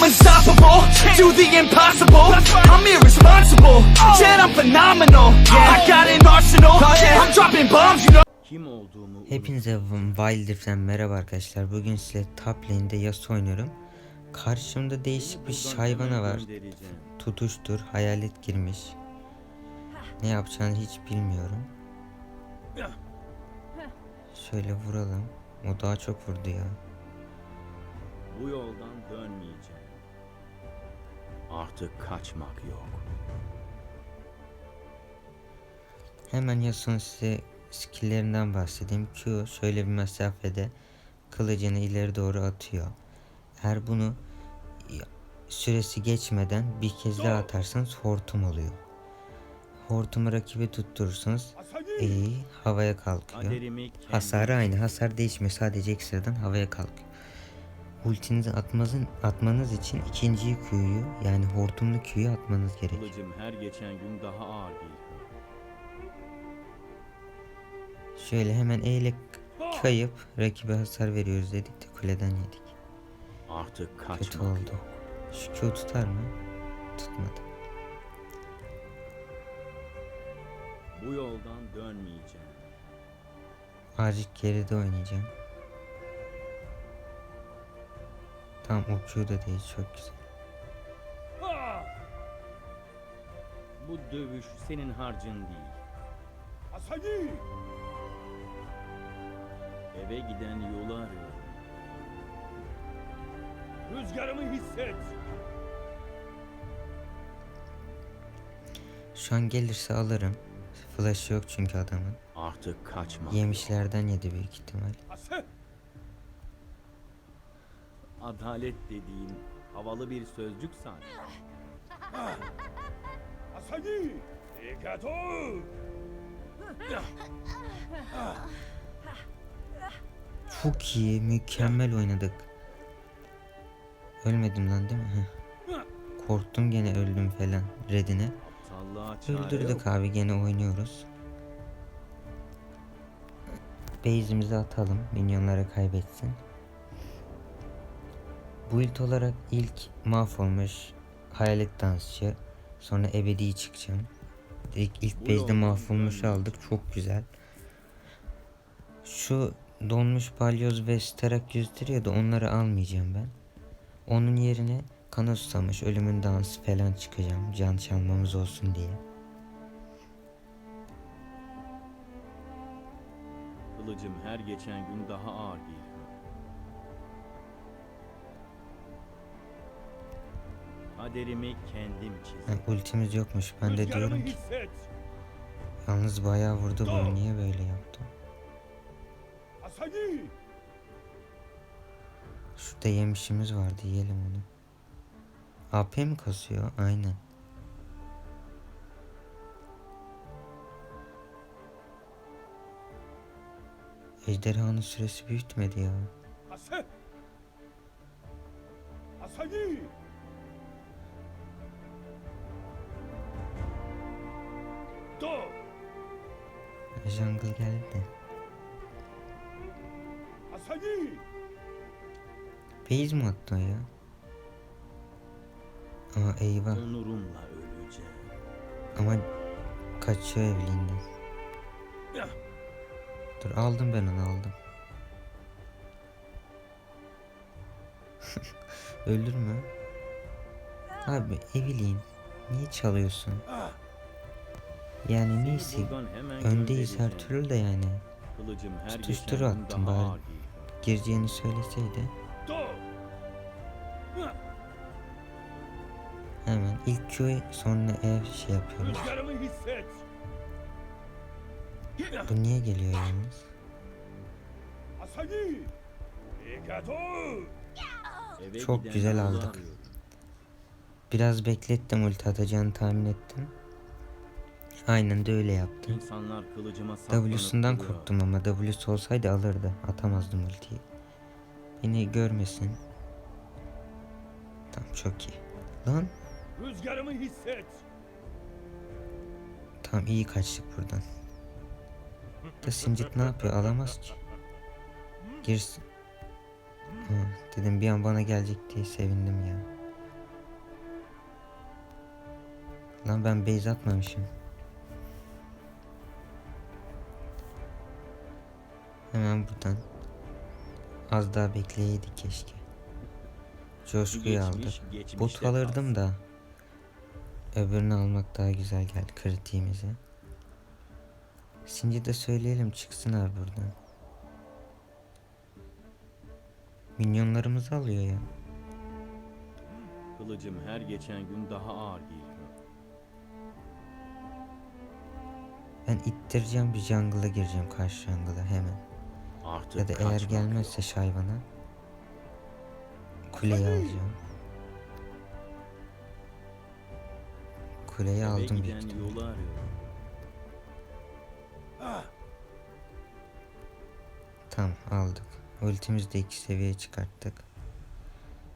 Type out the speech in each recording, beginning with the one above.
I'm unstoppable, do the impossible. I'm irresponsible, yet I'm phenomenal. I got an arsenal, I'm dropping bombs, you know. Kim olduğumu Hepinize Wilder'den merhaba arkadaşlar. Bugün size top lane'de Yasuo oynuyorum. Karşımda değişik bir hayvana var. Tutuştur, hayalet girmiş. Ne yapacağını hiç bilmiyorum. Şöyle vuralım. O daha çok vurdu ya. Bu yoldan dönmeyeceğim. Artık kaçmak yok. Hemen Yasuo'nun size skill'lerinden bahsedeyim. Q şöyle bir mesafede kılıcını ileri doğru atıyor. Eğer bunu süresi geçmeden bir kez daha atarsanız hortum oluyor. Hortumu rakibi tutturursanız iyi havaya kalkıyor. Hasarı aynı. Hasar değişmiyor. Sadece ekstradan havaya kalkıyor. Ultinizi atmanızın, atmanız için ikinci Q'yu yani hortumlu Q'yu atmanız gerekiyor. Kılıcım her geçen gün daha ağır geliyor. Şöyle hemen E ile kayıp rakibe hasar veriyoruz dedik de kuleden yedik. Artık Kötü kaçmak oldu. yok. Şu Q tutar mı? Tutmadı. Bu yoldan dönmeyeceğim. Azıcık geride oynayacağım. Tam o Q da değil çok güzel. Bu dövüş senin harcın değil. Eve giden yolu arıyorum. Rüzgarımı hisset. Şu an gelirse alırım. Flash yok çünkü adamın. Artık kaçmak. Yemişlerden yedi büyük ihtimal. Ase. Adalet dediğin havalı bir sözcük sanki. Asagi. Ikato. Çok iyi, mükemmel oynadık. Ölmedim lan değil mi? Korktum gene öldüm falan redine. Öldürdük abi gene oynuyoruz. Base'imizi atalım minyonlara kaybetsin. Build olarak ilk mahvolmuş hayalet dansçı. Sonra ebedi çıkacağım. İlk, ilk yoldan mahvolmuş aldık çok güzel. Şu donmuş balyoz ve starak gösteriyordu onları almayacağım ben. Onun yerine kana susamış ölümün dansı falan çıkacağım can çalmamız olsun diye. Kılıcım her geçen gün daha ağır geliyor. Kaderimi kendim çizdim. Ha, ultimiz yokmuş ben de Rüzgarımı diyorum ki hisset. yalnız bayağı vurdu bunu niye böyle yaptı? Asagi. Şurada yemişimiz vardı yiyelim onu. AP mi kasıyor? Aynen. Ejderhanın süresi büyütmedi ya. Ase. Asagi. Jungle geldi de. Asagi. Base mi attı ya? Aa eyvah. Onurumla öleceğim. Ama kaçıyor evliliğinden. Dur aldım ben onu aldım. Öldür mü? Abi Evelyn niye çalıyorsun? Yani neyse öndeyiz her türlü de yani. Tutuşturu attım bari. Gireceğini söyleseydi hemen ilk Q sonra E şey yapıyoruz. Bu niye geliyor yalnız? Çok güzel aldık. Biraz beklettim ulti atacağını tahmin ettim. Aynen de öyle yaptı. İnsanlar kılıcıma W'sundan korktum ama W'su olsaydı alırdı. Atamazdım ultiyi. Beni görmesin. Tam çok iyi. Lan. Rüzgarımı hisset. Tam iyi kaçtık buradan. Da Sincit ne yapıyor? Alamaz ki. Girsin. Ha, dedim bir an bana gelecek diye sevindim ya. Lan ben base atmamışım. Hemen buradan. Az daha bekleyeydik keşke. Coşkuyu Geçmiş, aldık. Bot alırdım da. Öbürünü almak daha güzel geldi kritiğimize. Sinci de söyleyelim çıksın abi buradan. Minyonlarımızı alıyor ya. Kılıcım her geçen gün daha ağır geliyor. Ben ittireceğim bir jungle'a gireceğim karşı jungle'a hemen. Artık Ya da eğer kaçmak gelmezse şayvana kuleyi alacağım. Kuleyi Eve aldım büyük yolu arıyorum. Tamam aldık. Ultimizi de iki seviye çıkarttık.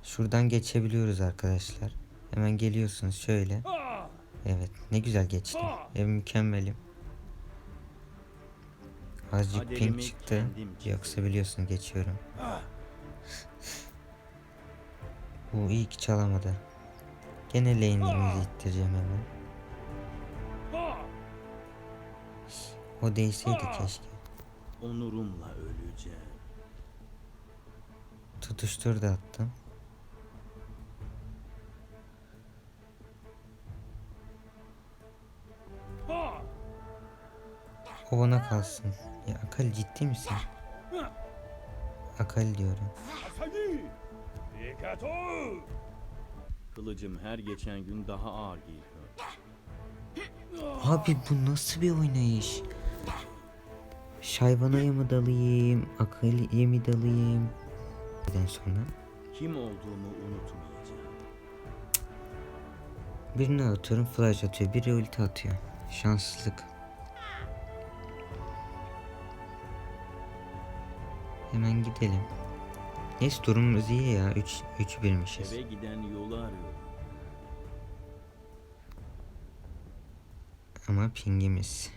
Şuradan geçebiliyoruz arkadaşlar. Hemen geliyorsunuz şöyle. Ah! Evet ne güzel geçtim. Ev mükemmelim. Azıcık ping çıktı. Yoksa biliyorsun geçiyorum. Bu iyi ki çalamadı. Gene lane'imizi ittireceğim hemen. Ah! O değseydi keşke. Onurumla öleceğim. Tutuştur da attım. O bana kalsın. Ya Akali ciddi misin? Akali diyorum. Kılıcım her geçen gün daha ağır geliyor. Abi bu nasıl bir oynayış? Şayvanaya mı dalayım? Akali'ye mi dalayım? Neden sonra? Kim olduğumu unutmayacağım. Birine atıyorum flash atıyor. Biri ulti atıyor. Şanssızlık. Hemen gidelim. Neyse durumumuz iyi ya. 3 3 birmişiz. Eve giden yolu arıyorum. Ama pingimiz.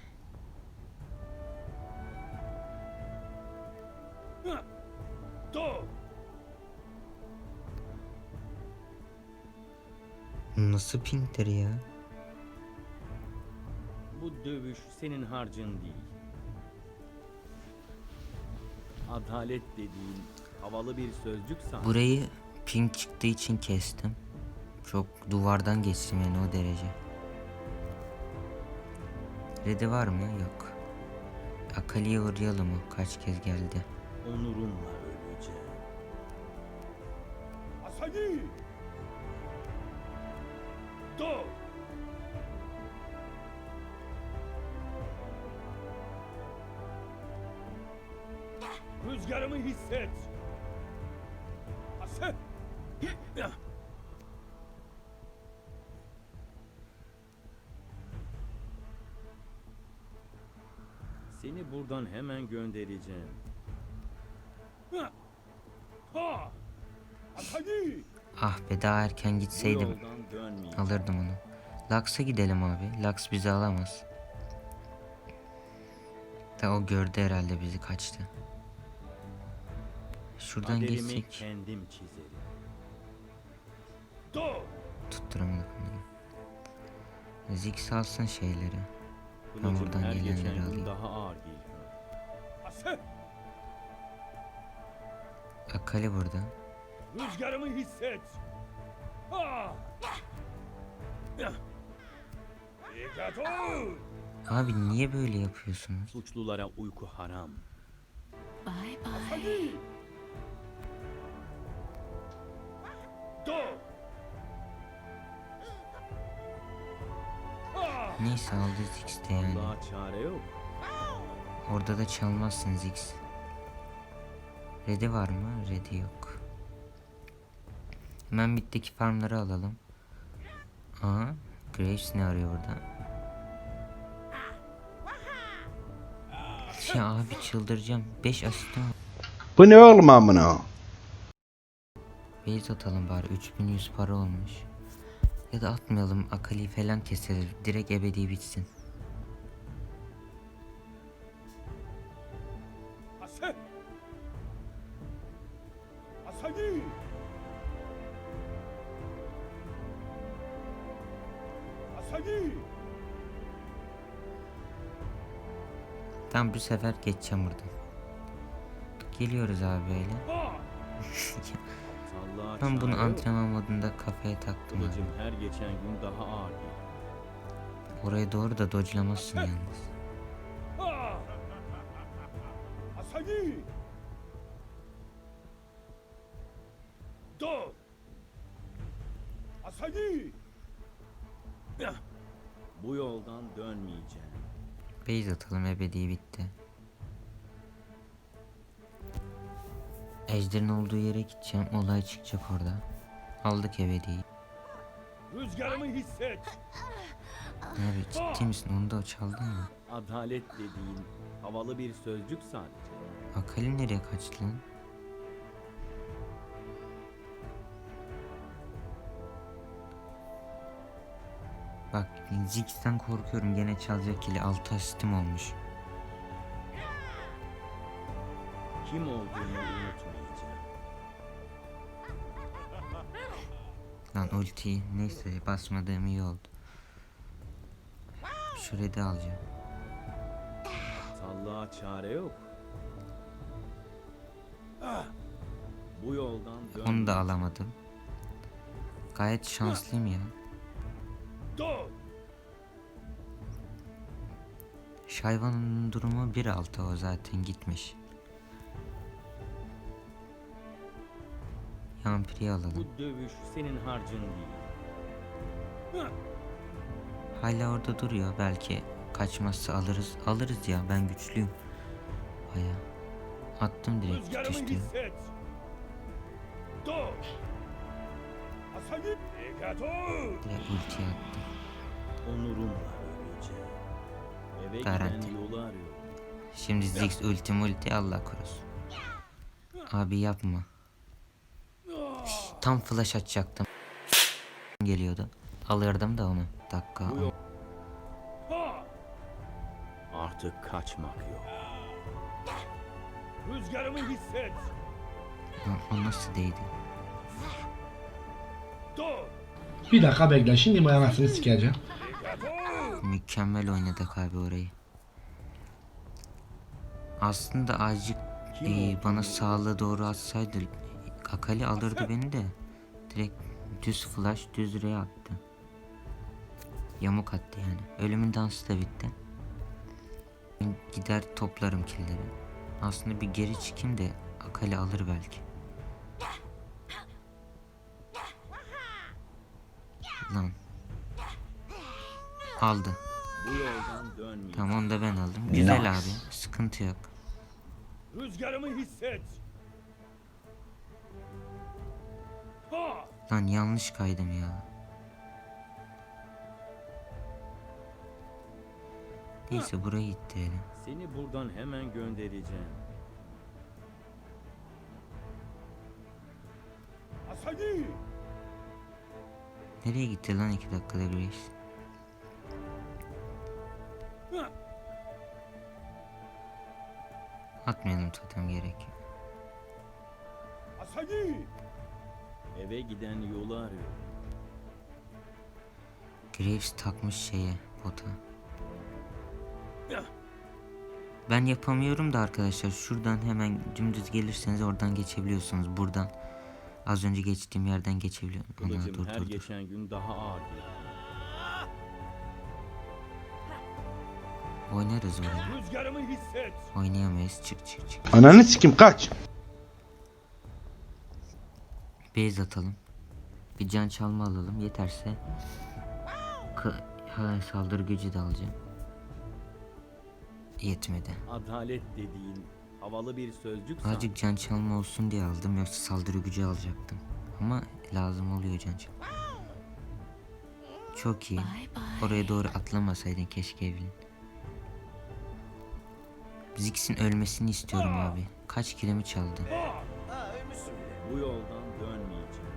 Nasıl pingdir ya? Bu dövüş senin harcın değil. Adalet dediğin havalı bir sözcük sanki. Burayı ping çıktığı için kestim. Çok duvardan geçtim yani o derece. Red'i var mı? Yok. Akali'ye uğrayalım o kaç kez geldi. Onurumla öleceğim. Asagi! Rüzgarımı hisset! Ase! Seni buradan hemen göndereceğim. Ah be daha erken gitseydim alırdım onu. Lux'a gidelim abi. Lux bizi alamaz. Da o gördü herhalde bizi kaçtı. Şuradan Kaderimi geçsek kendim çizerim. Dur! tutturamadık onları. Ziggs alsın şeyleri. Kılıcım buradan her gelenleri gün alayım. daha ağır geliyor. Akali burada. Rüzgarımı hisset! Ha! Dikkat ol! Abi niye böyle yapıyorsunuz? Suçlulara uyku haram. Neyse aldı de yani. Daha çare yok. Orada da çalmazsın Ziggs. Red'i var mı? Red'i yok. Hemen bitteki farmları alalım. Aa, Graves ne arıyor burada? Ya abi çıldıracağım. 5 asistim var. Bu ne oğlum amına? Base atalım bari 3100 para olmuş. Ya da atmayalım akali falan keselim. Direkt ebedi bitsin. Tam bu sefer geçeceğim buradan. Geliyoruz abi böyle. Ben bunu antrenman modunda kafaya taktım Kılıcım abi. her geçen gün daha ağır geliyor. Oraya doğru da dodge'lamazsın yalnız. Ah! Asagi! Do! Asagi! Bu yoldan dönmeyeceğim. Base atalım ebedi bitti. Ejder'in olduğu yere gideceğim. Olay çıkacak orada. Aldık ebediyi. rüzgarımı hisset. Abi ciddi misin? Onu da çaldın mı? Adalet dediğin havalı bir sözcük sadece. Akali nereye kaçtı lan? Bak Ziggs'ten korkuyorum gene çalacak kili 6 asistim olmuş. Kim olduğunu unutmayacağım. Lan ultiyi neyse basmadığım iyi oldu. Şu red'i alacağım. Sallığa çare yok. Bu yoldan Onu da alamadım. Gayet şanslıyım ya. 도 Şayvanın durumu 1.6 o zaten gitmiş. Kampri'yi alalım. Bu dövüş senin harcın değil. Hala orada duruyor. Belki kaçmazsa alırız. Alırız ya ben güçlüyüm. Baya. Attım direkt düştü. Direkt ultiye attım. Onurumla öleceğim. Garanti. Şimdi Ziggs ulti multi Allah korusun. Abi yapma. Tam flash açacaktım. Geliyordu. Alırdım da onu. Dakika. Artık kaçmak yok. Rüzgarımı hisset. O, nasıl değdi? Bir dakika bekle. Şimdi bu anasını sikeceğim. Mükemmel oynadık abi orayı. Aslında azıcık e, bana sağa doğru atsaydı Akali alırdı beni de. Direkt düz flash düz re attı. Yamuk attı yani. Ölümün dansı da bitti. Ben Gider toplarım killleri. Aslında bir geri çıkayım da Akali alır belki. Lan. Aldı. Tamam onu da ben aldım. Güzel abi. Sıkıntı yok. rüzgarımı hisset. Lan yanlış kaydım ya. Neyse buraya gitti. Seni buradan hemen göndereceğim. Asagi! Nereye gitti lan iki dakikada Grace? Atmayalım totem gerek. Asagi! Eve giden yolu arıyorum. Graves takmış şeye pota. Ben yapamıyorum da arkadaşlar şuradan hemen dümdüz gelirseniz oradan geçebiliyorsunuz buradan. Az önce geçtiğim yerden geçebiliyorum. Ana, dur, her dur, dur. geçen gün daha ağır geliyor. Oynarız oraya. Rüzgarımı hisset. Oynayamayız çık çık çık. Ananı sikim kaç. Base atalım. Bir can çalma alalım. Yeterse ha, saldırı gücü de alacağım. Yetmedi. Adalet dediğin havalı bir sözcük. Azıcık can çalma olsun diye aldım. Yoksa saldırı gücü alacaktım. Ama lazım oluyor can çalma. Çok iyi. Bye bye. Oraya doğru atlamasaydın keşke Evelyn. Ziggs'in ölmesini istiyorum abi. Kaç kilimi çaldı? Bu yoldan dönmeyeceğim.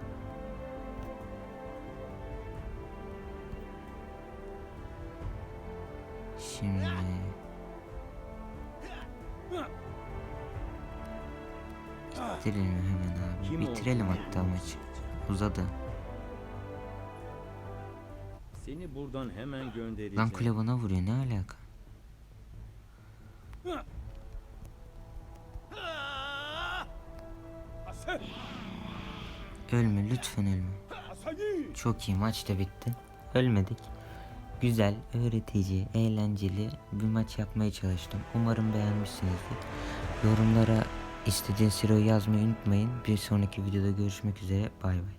Şimdi... Bitirelim hemen abi. Kim Bitirelim hatta maçı. Uzadı. Seni buradan hemen göndereceğim. Lan kule bana vuruyor ne alaka? Ölme lütfen ölme. Çok iyi maç da bitti. Ölmedik. Güzel, öğretici, eğlenceli bir maç yapmaya çalıştım. Umarım beğenmişsinizdir. Yorumlara istediğiniz hero'yu yazmayı unutmayın. Bir sonraki videoda görüşmek üzere. Bay bay.